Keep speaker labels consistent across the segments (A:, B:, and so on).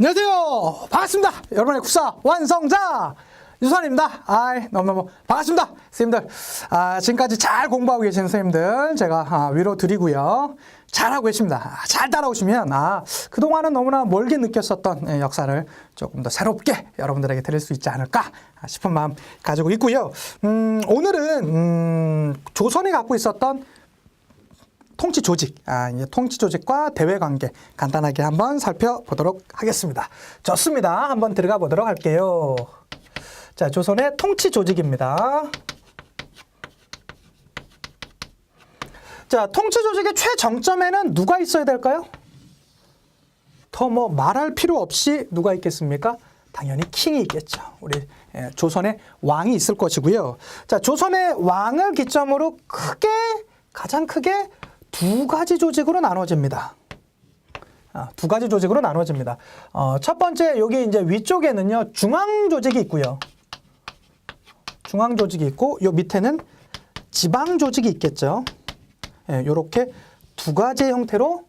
A: 안녕하세요. 반갑습니다. 여러분의 국사 완성자 유선입니다. 아이, 너무너무 반갑습니다. 선생님들. 아, 지금까지 잘 공부하고 계신 선생님들 제가 아, 위로 드리고요. 잘하고 계십니다. 아, 잘 따라오시면 아, 그동안은 너무나 멀게 느꼈었던 예, 역사를 조금 더 새롭게 여러분들에게 드릴 수 있지 않을까 싶은 마음 가지고 있고요. 음, 오늘은 음, 조선이 갖고 있었던 통치 조직, 아, 이제 통치 조직과 대외 관계 간단하게 한번 살펴보도록 하겠습니다. 좋습니다. 한번 들어가 보도록 할게요. 자, 조선의 통치 조직입니다. 자, 통치 조직의 최정점에는 누가 있어야 될까요? 더 뭐 말할 필요 없이 누가 있겠습니까? 당연히 킹이 있겠죠. 우리 예, 조선의 왕이 있을 것이고요. 자, 조선의 왕을 기점으로 크게 가장 크게 두 가지 조직으로 나눠집니다. 아, 두 가지 조직으로 나눠집니다. 어, 첫 번째 여기 이제 위쪽에는요 중앙 조직이 있고요. 중앙 조직이 있고 요 밑에는 지방 조직이 있겠죠. 예, 요렇게 두 가지의 형태로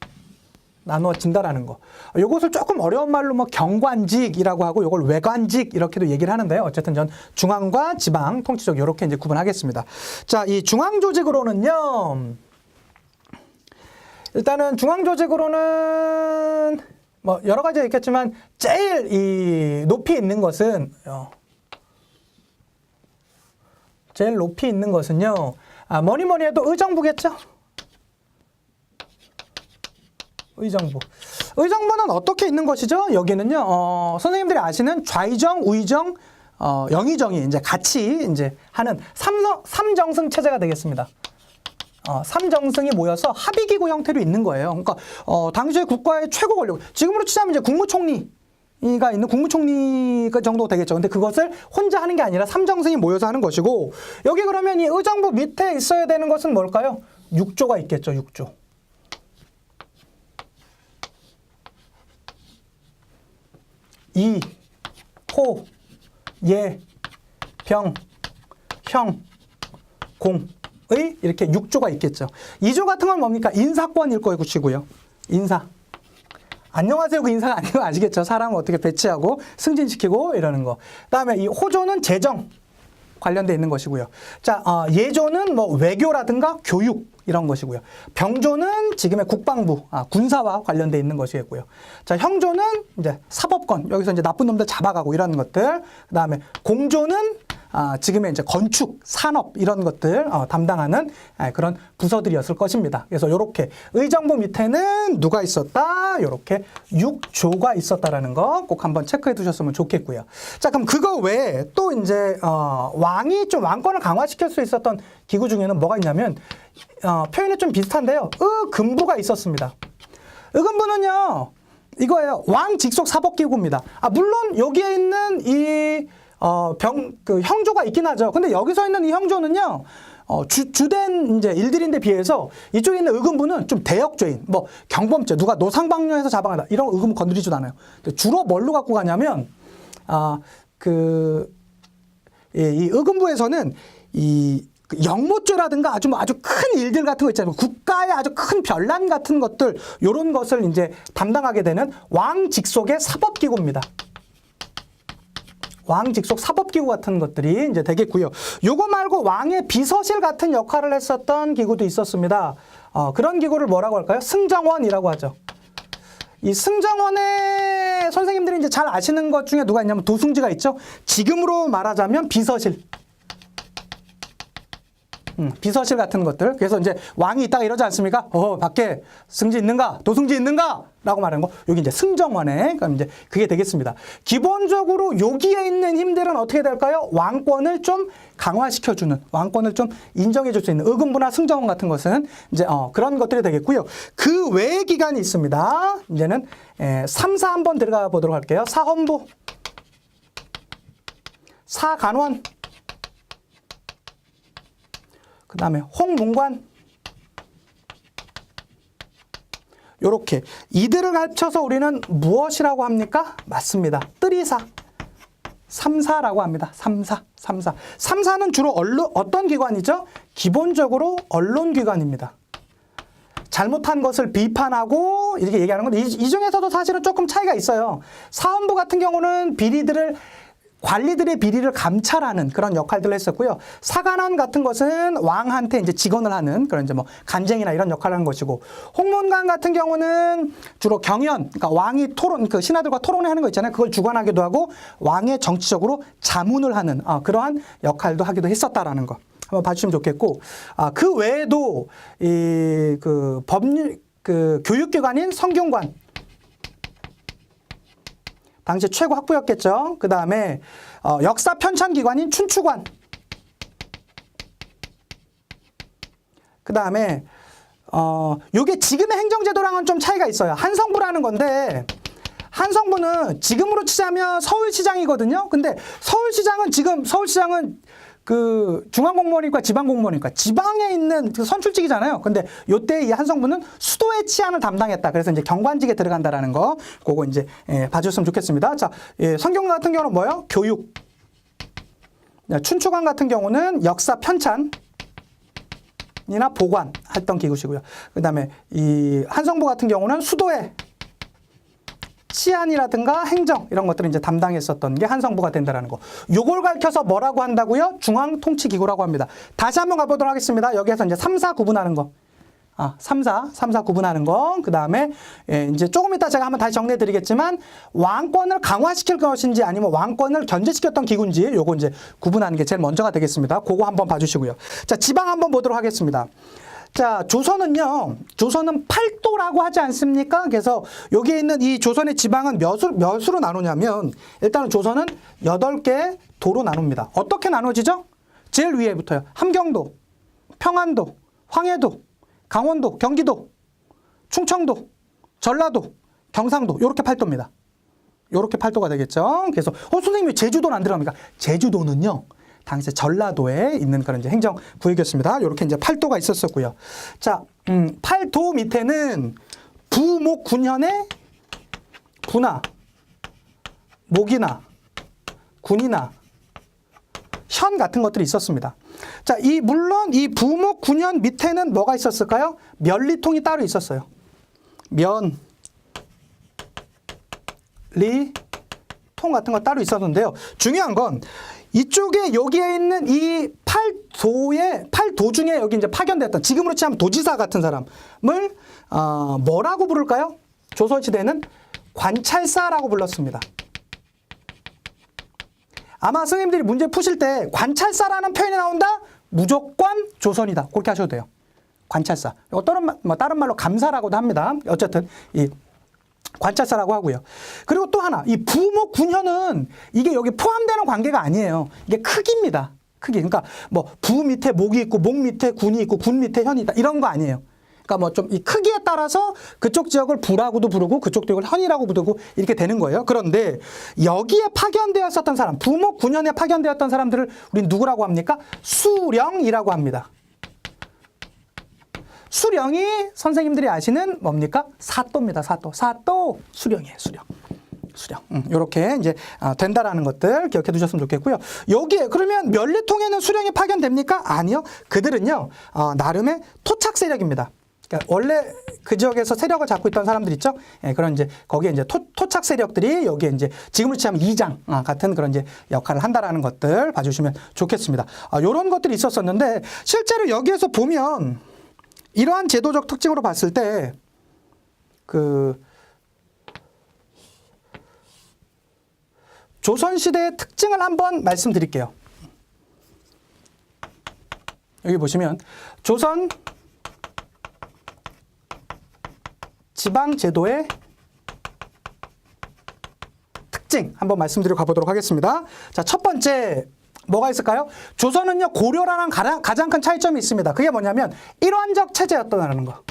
A: 나누어진다라는 거. 요것을 조금 어려운 말로 뭐 경관직이라고 하고 요걸 외관직 이렇게도 얘기를 하는데요. 어쨌든 전 중앙과 지방 통치적 요렇게 이제 구분하겠습니다. 자, 이 중앙 조직으로는요. 일단은 중앙 조직으로는 뭐 여러 가지가 있겠지만 제일 이 높이 있는 것은 어, 제일 높이 있는 것은요. 아, 뭐니 뭐니 해도 의정부겠죠. 의정부. 의정부는 어떻게 있는 것이죠? 여기는요. 어, 선생님들이 아시는 좌의정, 우의정, 어, 영의정이 이제 같이 이제 하는 삼성, 삼정승 체제가 되겠습니다. 어, 삼정승이 모여서 합의기구 형태로 있는 거예요. 그러니까 어, 당시의 국가의 최고 권력, 지금으로 치자면 이제 국무총리가 있는 국무총리 그 정도 되겠죠. 근데 그것을 혼자 하는 게 아니라 삼정승이 모여서 하는 것이고 여기 그러면 이 의정부 밑에 있어야 되는 것은 뭘까요? 육조가 있겠죠. 육조. 이, 호, 예, 병, 형, 공. 의 이렇게 6조가 있겠죠. 2조 같은 건 뭡니까? 인사권일 것이고요. 인사. 안녕하세요. 그 인사가 아니고 아시겠죠? 사람을 어떻게 배치하고 승진시키고 이러는 거. 그다음에 이 호조는 재정 관련돼 있는 것이고요. 자, 어, 예조는 뭐 외교라든가 교육 이런 것이고요. 병조는 지금의 국방부, 아, 군사와 관련돼 있는 것이겠고요. 자, 형조는 이제 사법권 여기서 이제 나쁜 놈들 잡아가고 이런 것들. 그다음에 공조는 아, 지금의 이제 건축, 산업 이런 것들 어, 담당하는 아, 그런 부서들이었을 것입니다. 그래서 이렇게 의정부 밑에는 누가 있었다? 이렇게 6조가 있었다라는 거 꼭 한번 체크해 두셨으면 좋겠고요. 자, 그럼 그거 외에 또 이제 어, 왕이 좀 왕권을 강화시킬 수 있었던 기구 중에는 뭐가 있냐면 어, 표현이 좀 비슷한데요. 의금부가 있었습니다. 의금부는요. 이거예요. 왕 직속 사법기구입니다. 아, 물론 여기에 있는 이 어, 병, 그 형조가 있긴 하죠. 근데 여기서 있는 이 형조는요, 어, 주, 주된 이제 일들인데 비해서 이쪽에 있는 의금부는 좀 대역죄인, 뭐 경범죄, 누가 노상방뇨해서 잡아가다 이런 의금 건드리지도 않아요. 주로 뭘로 갖고 가냐면, 아, 그, 예, 이 의금부에서는 이, 그 영모죄라든가 아주 뭐 아주 큰 일들 같은 거 있잖아요. 국가의 아주 큰 변란 같은 것들, 요런 것을 이제 담당하게 되는 왕 직속의 사법기구입니다. 왕 직속 사법기구 같은 것들이 이제 되겠고요. 요거 말고 왕의 비서실 같은 역할을 했었던 기구도 있었습니다. 어, 그런 기구를 뭐라고 할까요? 승정원이라고 하죠. 이 승정원의 선생님들이 이제 잘 아시는 것 중에 누가 있냐면 도승지가 있죠. 지금으로 말하자면 비서실. 음, 비서실 같은 것들. 그래서 이제 왕이 있다가 이러지 않습니까? 어, 밖에 승지 있는가? 도승지 있는가? 라고 말하는 거. 여기 이제 승정원에, 그럼 이제 그게 되겠습니다. 기본적으로 여기에 있는 힘들은 어떻게 될까요? 왕권을 좀 강화시켜주는, 왕권을 좀 인정해줄 수 있는 의금부나 승정원 같은 것은 이제, 어, 그런 것들이 되겠고요. 그 외의 기관이 있습니다. 이제는, 에, 3, 4 한번 들어가 보도록 할게요. 사헌부, 사간원, 그 다음에 홍문관 요렇게 이들을 합쳐서 우리는 무엇이라고 합니까? 맞습니다. 뜨리사. 삼사라고 합니다. 삼사, 삼사. 삼사는 주로 언론, 어떤 기관이죠? 기본적으로 언론기관입니다. 잘못한 것을 비판하고 이렇게 얘기하는 건데 이, 이 중에서도 사실은 조금 차이가 있어요. 사원부 같은 경우는 비리들을 관리들의 비리를 감찰하는 그런 역할들을 했었고요. 사관원 같은 것은 왕한테 이제 직언을 하는 그런 이제 뭐 간쟁이나 이런 역할을 하는 것이고 홍문관 같은 경우는 주로 경연, 그러니까 왕이 토론, 그 신하들과 토론을 하는 거 있잖아요. 그걸 주관하기도 하고 왕의 정치적으로 자문을 하는 아, 그러한 역할도 하기도 했었다라는 거. 한번 봐주시면 좋겠고, 아, 그 외에도 이 그 법률 그 교육기관인 성균관 당시 최고 학부였겠죠. 그 다음에 어, 역사 편찬 기관인 춘추관. 그 다음에 어, 요게 지금의 행정제도랑은 좀 차이가 있어요. 한성부라는 건데 한성부는 지금으로 치자면 서울시장이거든요. 근데 서울시장은 지금 서울시장은 그 중앙공무원이니까 지방공무원이니까 지방에 있는 그 선출직이잖아요. 근데 요때 이 한성부는 수도의 치안을 담당했다. 그래서 이제 경관직에 들어간다라는 거, 그거 이제 예, 봐줬으면 좋겠습니다. 자, 예, 성경 같은 경우는 뭐요? 교육. 네, 춘추관 같은 경우는 역사 편찬. 이나 보관 했던 기구시고요. 그다음에 이 한성부 같은 경우는 수도에 치안이라든가 행정 이런 것들을 이제 담당했었던 게 한성부가 된다라는 거. 요걸 가르쳐서 뭐라고 한다고요? 중앙통치기구라고 합니다. 다시 한번 가보도록 하겠습니다. 여기에서 이제 3, 4 구분하는 거. 아, 3, 4, 3, 4 구분하는 거. 그 다음에, 예, 이제 조금 이따 제가 한번 다시 정리해 드리겠지만, 왕권을 강화시킬 것인지 아니면 왕권을 견제시켰던 기구인지 요거 이제 구분하는 게 제일 먼저가 되겠습니다. 그거 한번 봐주시고요. 자, 지방 한번 보도록 하겠습니다. 자, 조선은요, 조선은 팔도라고 하지 않습니까? 그래서 여기에 있는 이 조선의 지방은 몇으로, 몇으로 나누냐면, 일단은 조선은 여덟 개 도로 나눕니다. 어떻게 나눠지죠? 제일 위에부터요. 함경도, 평안도, 황해도, 강원도, 경기도, 충청도, 전라도, 경상도, 요렇게 팔도입니다. 요렇게 팔도가 되겠죠. 그래서, 어, 선생님 왜 제주도는 안 들어갑니까? 제주도는요, 당시 전라도에 있는 그런 이제 행정 구역이었습니다. 요렇게 이제 팔도가 있었었고요. 자, 음, 팔도 밑에는 부목 군현의 부나, 목이나, 군이나, 현 같은 것들이 있었습니다. 자, 이 물론 이 부목 군현 밑에는 뭐가 있었을까요? 면리통이 따로 있었어요. 면, 리, 통 같은 거 따로 있었는데요. 중요한 건 이쪽에 여기에 있는 이 팔도의 팔도 중에 여기 이제 파견됐던 지금으로 치면 도지사 같은 사람을 어, 뭐라고 부를까요? 조선시대는 관찰사라고 불렀습니다. 아마 선생님들이 문제 푸실 때 관찰사라는 표현이 나온다? 무조건 조선이다. 그렇게 하셔도 돼요. 관찰사. 이거 말- 뭐 다른 말로 감사라고도 합니다. 어쨌든 이 관찰사라고 하고요. 그리고 또 하나, 이 부모 군현은 이게 여기 포함되는 관계가 아니에요. 이게 크기입니다. 크기. 그러니까 뭐 부 밑에 목이 있고 목 밑에 군이 있고 군 밑에 현이 있다. 이런 거 아니에요. 그러니까 뭐 좀 이 크기에 따라서 그쪽 지역을 부라고도 부르고 그쪽 지역을 현이라고 부르고 이렇게 되는 거예요. 그런데 여기에 파견되었었던 사람, 부모 군현에 파견되었던 사람들을 우린 누구라고 합니까? 수령이라고 합니다. 수령이 선생님들이 아시는 뭡니까? 사또입니다. 사또. 사또 수령이에요. 수령. 수령. 음, 요렇게 이제 아, 된다라는 것들 기억해 두셨으면 좋겠고요. 여기에 그러면 면리통에는 수령이 파견됩니까? 아니요. 그들은요. 어, 나름의 토착 세력입니다. 그러니까 원래 그 지역에서 세력을 잡고 있던 사람들 있죠. 예, 그런 이제 거기에 이제 토, 토착 세력들이 여기에 이제 지금으로 치면 이장 아, 같은 그런 이제 역할을 한다라는 것들 봐주시면 좋겠습니다. 아, 요런 것들이 있었었는데 실제로 여기에서 보면 이러한 제도적 특징으로 봤을 때 그 조선 시대의 특징을 한번 말씀드릴게요. 여기 보시면 조선 지방 제도의 특징 한번 말씀드리고 가보도록 하겠습니다. 자, 첫 번째 뭐가 있을까요? 조선은요 고려라는 가장, 가장 큰 차이점이 있습니다. 그게 뭐냐면 일원적 체제였다는 거.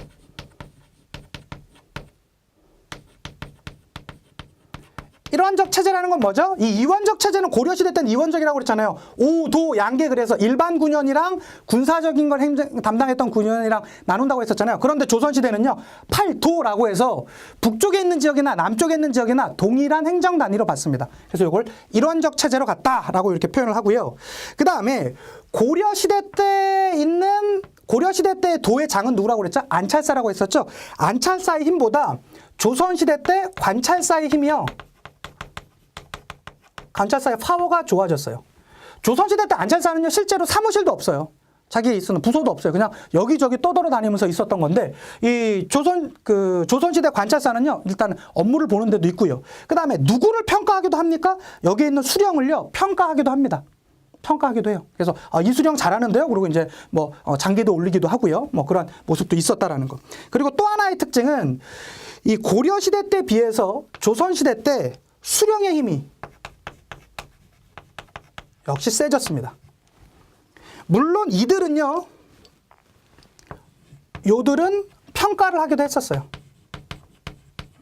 A: 일원적 체제라는 건 뭐죠? 이 이원적 체제는 고려시대 때는 이원적이라고 그랬잖아요. 오도 양계 그래서 일반 군현이랑 군사적인 걸 행정, 담당했던 군현이랑 나눈다고 했었잖아요. 그런데 조선시대는요, 팔도라고 해서 북쪽에 있는 지역이나 남쪽에 있는 지역이나 동일한 행정 단위로 봤습니다. 그래서 이걸 일원적 체제로 갔다라고 이렇게 표현을 하고요. 그 다음에 고려시대 때 있는 고려시대 때 도의 장은 누구라고 그랬죠? 안찰사라고 했었죠? 안찰사의 힘보다 조선시대 때 관찰사의 힘이요. 관찰사의 파워가 좋아졌어요. 조선시대 때 안찰사는요, 실제로 사무실도 없어요. 자기 쓰는 부서도 없어요. 그냥 여기저기 떠돌아 다니면서 있었던 건데, 이 조선, 그, 조선시대 관찰사는요, 일단 업무를 보는 데도 있고요. 그 다음에 누구를 평가하기도 합니까? 여기 있는 수령을요, 평가하기도 합니다. 평가하기도 해요. 그래서 아, 이 수령 잘하는데요. 그리고 이제 뭐 어, 장기도 올리기도 하고요. 뭐 그런 모습도 있었다라는 거. 그리고 또 하나의 특징은 이 고려 시대 때 비해서 조선 시대 때 수령의 힘이 역시 세졌습니다. 물론 이들은요. 요들은 평가를 하기도 했었어요.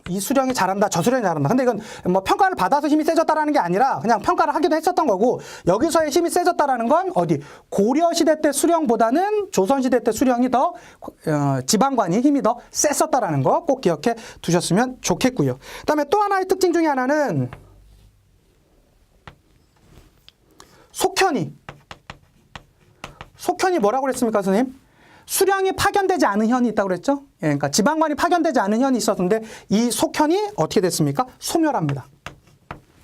A: 이 수령이 잘한다, 저 수령이 잘한다. 근데 이건 뭐 평가를 받아서 힘이 세졌다라는 게 아니라 그냥 평가를 하기도 했었던 거고 여기서의 힘이 세졌다라는 건 어디 고려 시대 때 수령보다는 조선 시대 때 수령이 더 어, 지방관이 힘이 더 셌었다라는 거 꼭 기억해 두셨으면 좋겠고요. 그다음에 또 하나의 특징 중에 하나는 속현이 속현이 뭐라고 그랬습니까, 선생님? 수령이 파견되지 않은 현이 있다고 그랬죠? 예, 그러니까 지방관이 파견되지 않은 현이 있었는데 이 속현이 어떻게 됐습니까? 소멸합니다.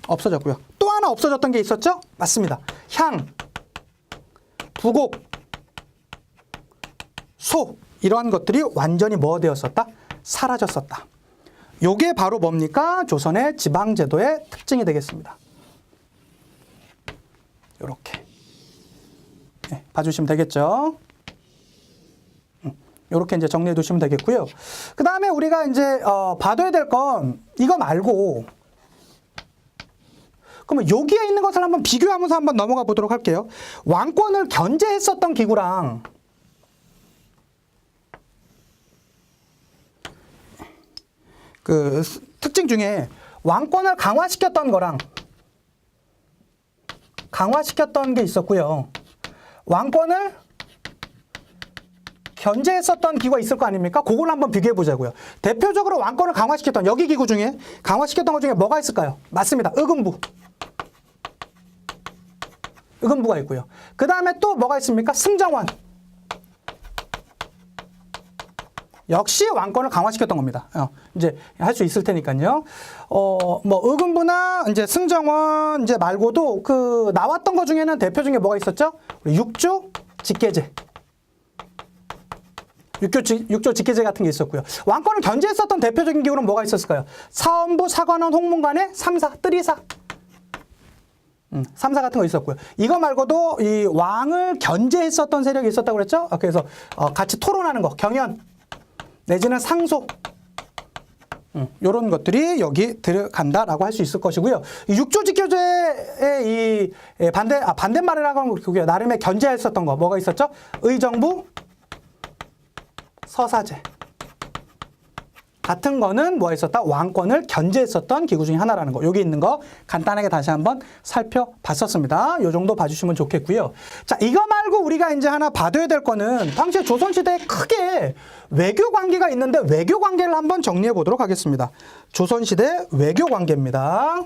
A: 없어졌고요. 또 하나 없어졌던 게 있었죠? 맞습니다. 향, 부곡, 소 이러한 것들이 완전히 뭐 되었었다? 사라졌었다. 요게 바로 뭡니까? 조선의 지방제도의 특징이 되겠습니다. 요렇게. 네, 봐주시면 되겠죠? 이렇게 이제 정리해 두시면 되겠고요. 그 다음에 우리가 이제 어, 봐둬야 될 건 이거 말고 그러면 여기에 있는 것을 한번 비교하면서 한번 넘어가 보도록 할게요. 왕권을 견제했었던 기구랑 그 스- 특징 중에 왕권을 강화시켰던 거랑 강화시켰던 게 있었고요. 왕권을 견제했었던 기구가 있을 거 아닙니까? 그걸 한번 비교해 보자고요. 대표적으로 왕권을 강화시켰던 여기 기구 중에 강화시켰던 것 중에 뭐가 있을까요? 맞습니다. 의금부. 의금부가 있고요. 그 다음에 또 뭐가 있습니까? 승정원. 역시 왕권을 강화시켰던 겁니다. 어, 이제 할 수 있을 테니까요. 어, 뭐 의금부나 이제 승정원 이제 말고도 그 나왔던 것 중에는 대표 중에 뭐가 있었죠? 육조 직계제. 육조, 직계제 같은 게 있었고요. 왕권을 견제했었던 대표적인 기구는 뭐가 있었을까요? 사원부, 사관원, 홍문관의 삼사, 뜨리사. 음, 삼사 같은 거 있었고요. 이거 말고도 이 왕을 견제했었던 세력이 있었다고 그랬죠? 아, 그래서 어, 같이 토론하는 거, 경연 내지는. 음, 이런 것들이 여기 들어간다라고 할 수 있을 것이고요. 이 육조직교제의 이 예, 반대 아, 반대말이라고 거 그게 나름의 견제했었던 거 뭐가 있었죠? 의정부, 서사제 같은 거는 뭐 했었다? 왕권을 견제했었던 기구 중에 하나라는 거. 여기 있는 거 간단하게 다시 한번 살펴봤었습니다. 요 정도 봐주시면 좋겠고요. 자, 이거 말고 우리가 이제 하나 봐둬야 될 거는 당시에 조선시대에 크게 외교 관계가 있는데 외교 관계를 한번 정리해 보도록 하겠습니다. 조선시대 외교 관계입니다.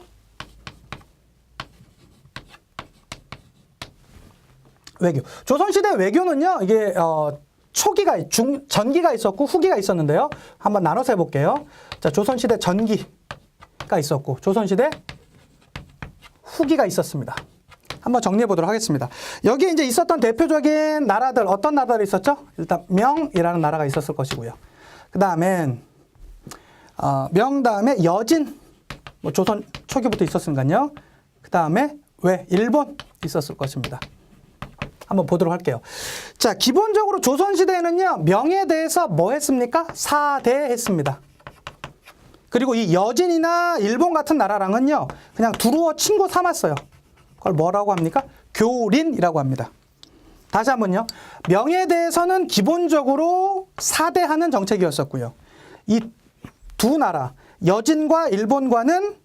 A: 외교. 조선시대 외교는요, 이게, 어, 초기가, 중, 전기가 있었고 후기가 있었는데요. 한번 나눠서 해볼게요. 자, 조선시대 전기가 있었고, 조선시대 후기가 있었습니다. 한번 정리해 보도록 하겠습니다. 여기에 이제 있었던 대표적인 나라들, 어떤 나라들이 있었죠? 일단 명이라는 나라가 있었을 것이고요. 그 다음엔, 어, 명 다음에 여진, 뭐 조선 초기부터 있었으니까요. 그 다음에 왜? 일본 있었을 것입니다. 한번 보도록 할게요. 자, 기본적으로 조선시대에는요, 명에 대해서 뭐 했습니까? 사대 했습니다. 그리고 이 여진이나 일본 같은 나라랑은요, 그냥 두루어 친구 삼았어요. 그걸 뭐라고 합니까? 교린이라고 합니다. 다시 한번요. 명에 대해서는 기본적으로 사대하는 정책이었었고요. 이 두 나라, 여진과 일본과는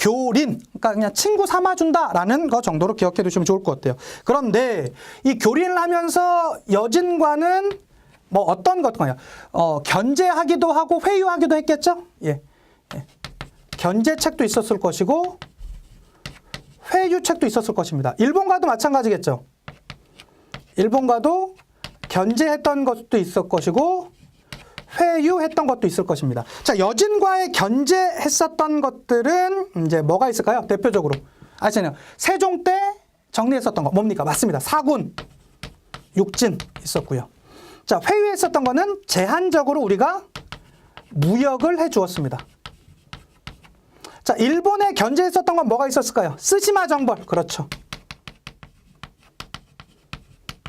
A: 교린, 그러니까 그냥 친구 삼아준다라는 거 정도로 기억해 두시면 좋을 것 같아요. 그런데 이 교린을 하면서 여진과는 뭐 어떤 것가요? 어, 견제하기도 하고 회유하기도 했겠죠? 예. 예. 견제책도 있었을 것이고 회유책도 있었을 것입니다. 일본과도 마찬가지겠죠? 일본과도 견제했던 것도 있을 것이고 회유했던 것도 있을 것입니다. 자, 여진과의 견제했었던 것들은 이제 뭐가 있을까요? 대표적으로 아시나요? 세종 때 정리했었던 거 뭡니까? 맞습니다. 사군, 육진 있었고요. 자, 회유했었던 거는 제한적으로 우리가 무역을 해 주었습니다. 자, 일본에 견제했었던 건 뭐가 있었을까요? 쓰시마 정벌. 그렇죠.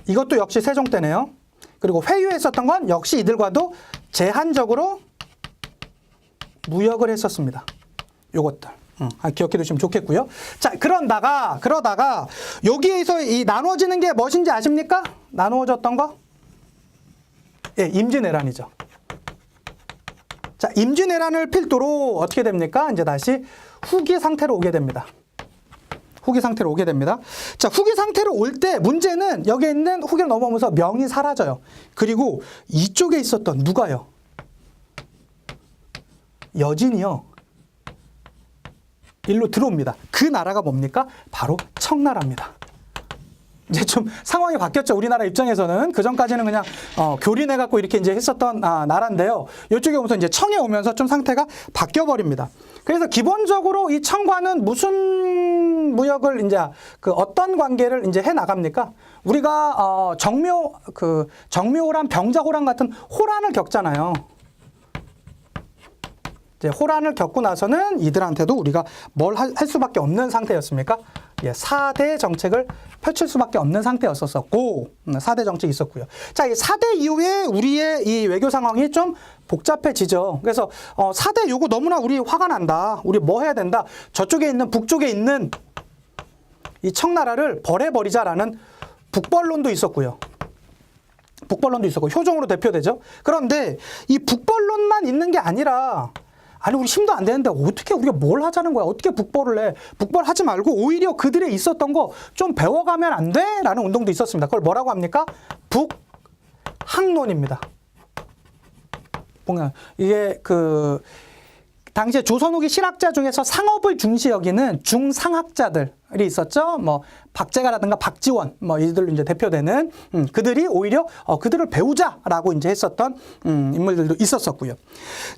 A: 이것도 역시 세종 때네요. 그리고 회유했었던 건 역시 이들과도 제한적으로 무역을 했었습니다. 요것들. 음, 아, 기억해 두시면 좋겠고요. 자, 그런다가, 그러다가, 여기에서 이 나눠지는 게 무엇인지 아십니까? 나누어졌던 거? 예, 임진왜란이죠. 자, 임진왜란을 필두로 어떻게 됩니까? 이제 다시 후기 상태로 오게 됩니다. 후기 상태로 오게 됩니다. 자, 후기 상태로 올 때 문제는 여기에 있는 후기를 넘어오면서 명이 사라져요. 그리고 이쪽에 있었던 누가요? 여진이요. 일로 들어옵니다. 그 나라가 뭡니까? 바로 청나라입니다. 이제 좀 상황이 바뀌었죠. 우리나라 입장에서는 그 전까지는 그냥 어, 교린해 갖고 이렇게 이제 했었던 아, 나라인데요. 이쪽에 오면서 이제 청에 오면서 좀 상태가 바뀌어 버립니다. 그래서 기본적으로 이 청과는 무슨 무역을 이제 그 어떤 관계를 이제 해 나갑니까? 우리가 어, 정묘 그 정묘호란 병자호란 같은 호란을 겪잖아요. 이제 호란을 겪고 나서는 이들한테도 우리가 뭘 할 수밖에 없는 상태였습니까? 예, 4대 정책을 펼칠 수밖에 없는 상태였었고, 음, 4대 정책이 있었고요. 자, 이 4대 이후에 우리의 이 외교 상황이 좀 복잡해지죠. 그래서, 어, 4대 요거 너무나 우리 화가 난다. 우리 뭐 해야 된다. 저쪽에 있는, 북쪽에 있는 이 청나라를 벌해버리자라는 북벌론도 있었고요. 북벌론도 있었고, 효종으로 대표되죠. 그런데 이 북벌론만 있는 게 아니라, 아니 우리 힘도 안 되는데 어떻게 우리가 뭘 하자는 거야? 어떻게 북벌을 해? 북벌하지 말고 오히려 그들의 있었던 거 좀 배워가면 안 돼? 라는 운동도 있었습니다. 그걸 뭐라고 합니까? 북학론입니다. 보면 이게 그 당시에 조선 후기 실학자 중에서 상업을 중시 여기는 중상학자들 이 있었죠. 뭐 박재가라든가 박지원 뭐 이들 이제 대표되는 음, 그들이 오히려 어, 그들을 배우자라고 이제 했었던 음, 인물들도 있었었고요.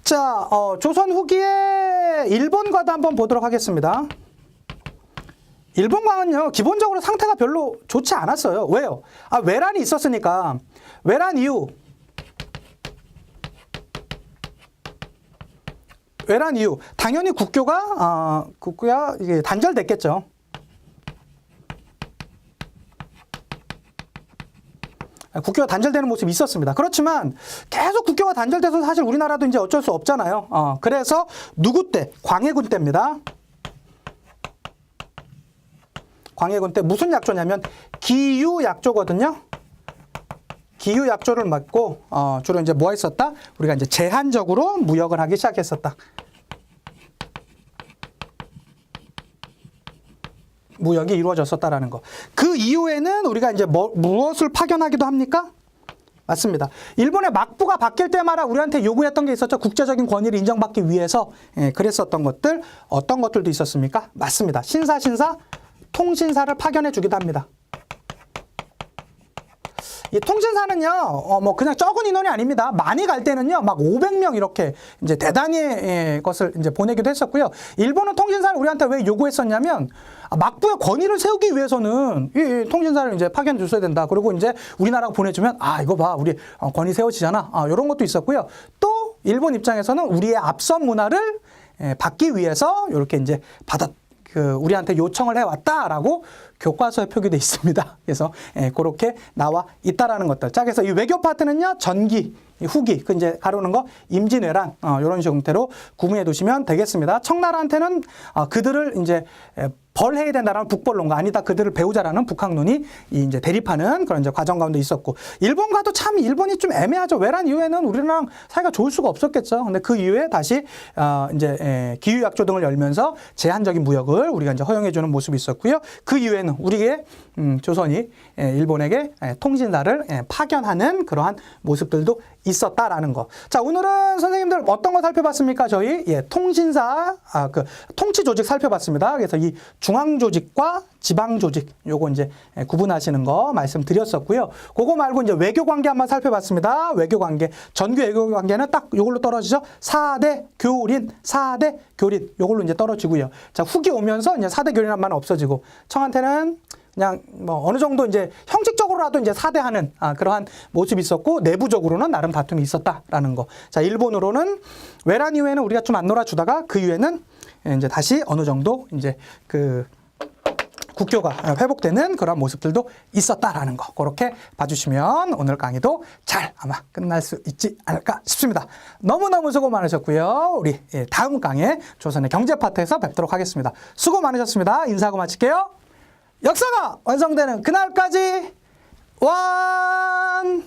A: 자, 어, 조선 후기의 일본과도 한번 보도록 하겠습니다. 일본광은요 기본적으로 상태가 별로 좋지 않았어요. 왜요? 아 외란이 있었으니까 외란 이후 외란 이후 당연히 국교가 어, 국교가 이게 단절됐겠죠. 국교가 단절되는 모습이 있었습니다. 그렇지만 계속 국교가 단절돼서 사실 우리나라도 이제 어쩔 수 없잖아요. 어, 그래서 누구 때? 광해군 때입니다. 광해군 때 무슨 약조냐면 기유 약조거든요. 기후 약조를 맞고 어, 주로 이제 뭐 했었다? 우리가 이제 제한적으로 무역을 하기 시작했었다. 무역이 이루어졌었다라는 거. 그 이후에는 우리가 이제 뭐, 무엇을 파견하기도 합니까? 맞습니다. 일본의 막부가 바뀔 때마다 우리한테 요구했던 게 있었죠. 국제적인 권위를 인정받기 위해서 예, 그랬었던 것들 어떤 것들도 있었습니까? 맞습니다. 신사 신사 통신사를 파견해 주기도 합니다. 이 통신사는요, 어, 뭐, 그냥 적은 인원이 아닙니다. 많이 갈 때는요, 막 500명 이렇게 이제 대단히 예, 것을 이제 보내기도 했었고요. 일본은 통신사를 우리한테 왜 요구했었냐면, 아, 막부의 권위를 세우기 위해서는 이, 이 통신사를 이제 파견 줬어야 된다. 그리고 이제 우리나라가 보내주면, 아, 이거 봐. 우리 어, 권위 세워지잖아. 아, 이런 것도 있었고요. 또 일본 입장에서는 우리의 앞선 문화를 예, 받기 위해서 이렇게 이제 받았, 그 우리한테 요청을 해왔다라고 교과서에 표기돼 있습니다. 그래서 예, 그렇게 나와 있다라는 것들. 자, 그래서 이 외교 파트는요 전기, 이 후기, 그 이제 가르는 거 임진왜란 어, 이런 식으로 형태로 구분해 두시면 되겠습니다. 청나라한테는 어, 그들을 이제 에, 벌해야 된다라는 북벌론가 아니다 그들을 배우자라는 북학론이 이 이제 대립하는 그런 이제 과정 가운데 있었고 일본과도 참 일본이 좀 애매하죠. 외란 이후에는 우리랑 사이가 좋을 수가 없었겠죠. 근데 그 이후에 다시 어 이제 에, 기후약조 등을 열면서 제한적인 무역을 우리가 이제 허용해 주는 모습이 있었고요. 그 이후에는 우리의 음, 조선이 예, 일본에게 예, 통신사를 예, 파견하는 그러한 모습들도 있었다라는 거. 자, 오늘은 선생님들 어떤 거 살펴봤습니까? 저희 예, 통신사 아, 그 통치 조직 살펴봤습니다. 그래서 이 중앙 조직과 지방 조직 요거 이제 예, 구분하시는 거 말씀드렸었고요. 그거 말고 이제 외교 관계 한번 살펴봤습니다. 외교 관계. 전교 외교 관계는 딱 요걸로 떨어지죠. 4대 교린, 4대 교린 요걸로 이제 떨어지고요. 자, 후기 오면서 이제 4대 교린 한말 없어지고 청한테는 그냥 뭐 어느 정도 이제 형식 적으로라도 이제 사대하는 아, 그러한 모습이 있었고 내부적으로는 나름 다툼이 있었다라는 거. 자 일본으로는 외란 이후에는 우리가 좀 안 놀아주다가 그 이후에는 이제 다시 어느 정도 이제 그 국교가 회복되는 그런 모습들도 있었다라는 거 그렇게 봐주시면 오늘 강의도 잘 아마 끝날 수 있지 않을까 싶습니다. 너무너무 수고 많으셨고요. 우리 예, 다음 강의 조선의 경제 파트에서 뵙도록 하겠습니다. 수고 많으셨습니다. 인사하고 마칠게요. 역사가 완성되는 그날까지 완!